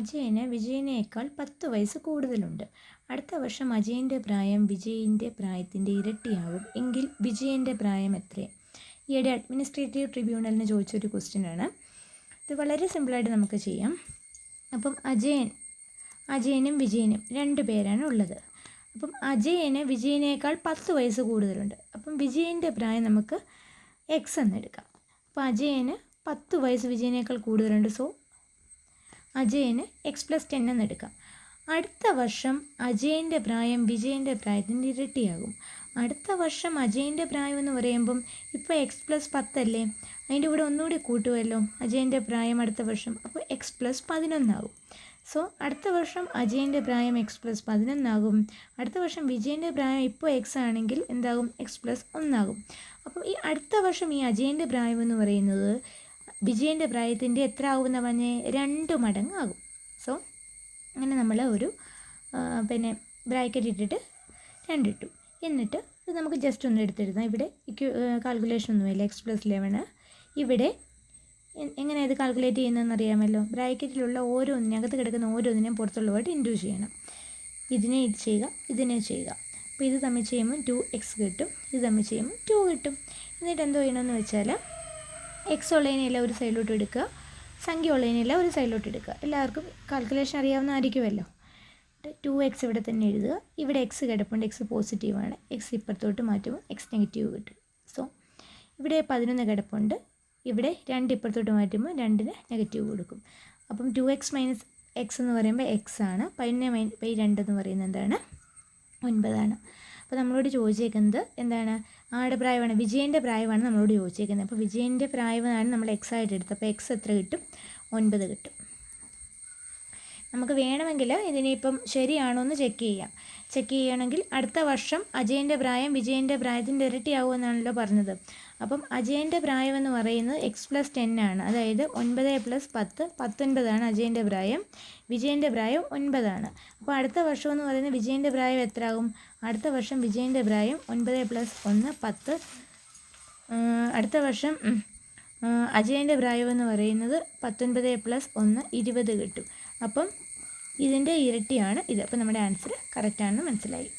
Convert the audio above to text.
അജയന് വിജയനേക്കാൾ പത്ത് വയസ്സ് കൂടുതലുണ്ട്. അടുത്ത വർഷം അജയന്റെ പ്രായം വിജയിന്റെ പ്രായത്തിന്റെ ഇരട്ടിയാകും എങ്കിൽ വിജയന്റെ പ്രായം എത്രയാണ് ഈയിടെ അഡ്മിനിസ്ട്രേറ്റീവ് ട്രിബ്യൂണലിന് ചോദിച്ചൊരു ക്വസ്റ്റ്യനാണ് ഇത് വളരെ സിമ്പിളായിട്ട് നമുക്ക് ചെയ്യാം. അപ്പം അജയൻ അജയനും വിജയനും രണ്ട് പേരാണ് ഉള്ളത്. അപ്പം അജയന് വിജയനേക്കാൾ പത്ത് വയസ്സ് കൂടുതലുണ്ട്. അപ്പം വിജയന്റെ പ്രായം നമുക്ക് എക്സ് എന്നെടുക്കാം അപ്പം അജയന് പത്ത് വയസ്സ് വിജയനേക്കാൾ കൂടുതലുണ്ട്. സോ അജയന് എക്സ് പ്ലസ് ടെൻ എന്നെടുക്കാം. അടുത്ത വർഷം അജയന്റെ പ്രായം വിജയന്റെ പ്രായത്തിന്റെ ഇരട്ടിയാകും. അടുത്ത വർഷം അജയന്റെ പ്രായം എന്ന് പറയുമ്പം ഇപ്പോൾ എക്സ് പ്ലസ് പത്തല്ലേ അതിന്റെ കൂടെ ഒന്നുകൂടി കൂട്ടുമല്ലോ. അജയന്റെ പ്രായം അടുത്ത വർഷം അപ്പോൾ എക്സ് പ്ലസ് പതിനൊന്നാകും. സോ അടുത്ത വർഷം അജയന്റെ പ്രായം എക്സ് പ്ലസ് പതിനൊന്നാകും. അടുത്ത വർഷം വിജയന്റെ പ്രായം ഇപ്പോൾ എക്സ് ആണെങ്കിൽ എന്താകും? എക്സ് പ്ലസ് ഒന്നാകും. അപ്പം ഈ അടുത്ത വർഷം ഈ അജയന്റെ പ്രായം എന്ന് പറയുന്നത് വിജയന്റെ പ്രായത്തിന്റെ എത്ര ആകുമെന്ന പറഞ്ഞ് രണ്ട് മടങ്ങാകും. സോ അങ്ങനെ നമ്മൾ ഒരു പിന്നെ ബ്രാക്കറ്റ് ഇട്ടിട്ട് രണ്ടിട്ടു. എന്നിട്ട് ഇത് നമുക്ക് ജസ്റ്റ് ഒന്ന് എടുത്തെഴുതാം ഇവിടെ കാൽക്കുലേഷൻ ഒന്നുമില്ല എക്സ് പ്ലസ് ലെവന് ഇവിടെ എങ്ങനെ ഇത് കാൽക്കുലേറ്റ് ചെയ്യുന്നതെന്ന് അറിയാമല്ലോ? ബ്രാക്കറ്റിലുള്ള ഓരോന്നിനും അകത്ത് കിടക്കുന്ന ഓരോന്നിനും പുറത്തുള്ളതായിട്ട് ഇൻഡ്യൂ ചെയ്യണം. ഇതിനെ ഇത് ചെയ്യുക ഇതിനെ ചെയ്യുക. അപ്പോൾ ഇത് തമ്മിൽ ചെയ്യുമ്പോൾ ടു എക്സ് കിട്ടും. ഇത് തമ്മിൽ ചെയ്യുമ്പോൾ ടു കിട്ടും. എന്നിട്ട് എന്തോ ചെയ്യണമെന്ന് വെച്ചാൽ എക്സ് ഉള്ളതിനെല്ലാം ഒരു സൈഡിലോട്ട് എടുക്കുക. സംഖ്യ ഉള്ളതിനെല്ലാം ഒരു സൈഡിലോട്ട് എടുക്കുക. എല്ലാവർക്കും കാൽക്കുലേഷൻ അറിയാവുന്നതായിരിക്കുമല്ലോ. ടു എക്സ് ഇവിടെ തന്നെ എഴുതുക. ഇവിടെ എക്സ് കിടപ്പുണ്ട്. എക്സ് പോസിറ്റീവാണ് എക്സ് ഇപ്പുറത്തോട്ട് മാറ്റുമ്പോൾ എക്സ് നെഗറ്റീവ് കിട്ടും. സോ ഇവിടെ പതിനൊന്ന് കിടപ്പുണ്ട്. ഇവിടെ രണ്ട് ഇപ്പുറത്തോട്ട് മാറ്റുമ്പോൾ രണ്ടിന് നെഗറ്റീവ് കൊടുക്കും. അപ്പം ടു എക്സ് മൈനസ് എക്സ് എന്ന് പറയുമ്പോൾ എക്സ് ആണ്. പതിനൊന്ന് മൈ പൈ രണ്ടെന്ന് പറയുന്നത് എന്താണ്? ഒൻപതാണ്. അപ്പോൾ നമ്മളോട് ചോദിച്ചേക്കുന്നത് എന്താണ്? ആരുടെ പ്രായമാണ് വിജയന്റെ പ്രായമാണ് നമ്മളോട് ചോദിച്ചേക്കുന്നത്. അപ്പോൾ വിജയന്റെ പ്രായമാണ് നമ്മൾ എക്സ് ആയിട്ട് എടുത്തത്. അപ്പോൾ എക്സ് എത്ര കിട്ടും? ഒൻപത് കിട്ടും. നമുക്ക് വേണമെങ്കിൽ ഇതിനിപ്പം ശരിയാണോ എന്ന് ചെക്ക് ചെയ്യാം. ചെക്ക് ചെയ്യുകയാണെങ്കിൽ അടുത്ത വർഷം അജയന്റെ പ്രായം വിജയന്റെ പ്രായത്തിന്റെ ഇരട്ടിയാവുമെന്നാണല്ലോ പറഞ്ഞത്. അപ്പം അജയന്റെ പ്രായം എന്ന് പറയുന്നത് എക്സ് പ്ലസ് ടെൻ ആണ്. അതായത് ഒൻപത് പ്ലസ് പത്ത് പത്തൊൻപതാണ് അജയന്റെ പ്രായം വിജയന്റെ പ്രായം ഒൻപതാണ്. അപ്പോൾ അടുത്ത വർഷം എന്ന് പറയുന്നത് വിജയന്റെ പ്രായം എത്ര ആകും അടുത്ത വർഷം വിജയന്റെ പ്രായം ഒൻപത് പ്ലസ് ഒന്ന് പത്ത്. അടുത്ത വർഷം അജയന്റെ പ്രായം എന്ന് പറയുന്നത് പത്തൊൻപത് പ്ലസ് ഒന്ന് ഇരുപത് കിട്ടും. അപ്പം ഇതിന്റെ ഇരട്ടിയാണ് ഇത്. അപ്പം നമ്മുടെ ആൻസർ കറക്റ്റാണെന്ന് മനസ്സിലായി.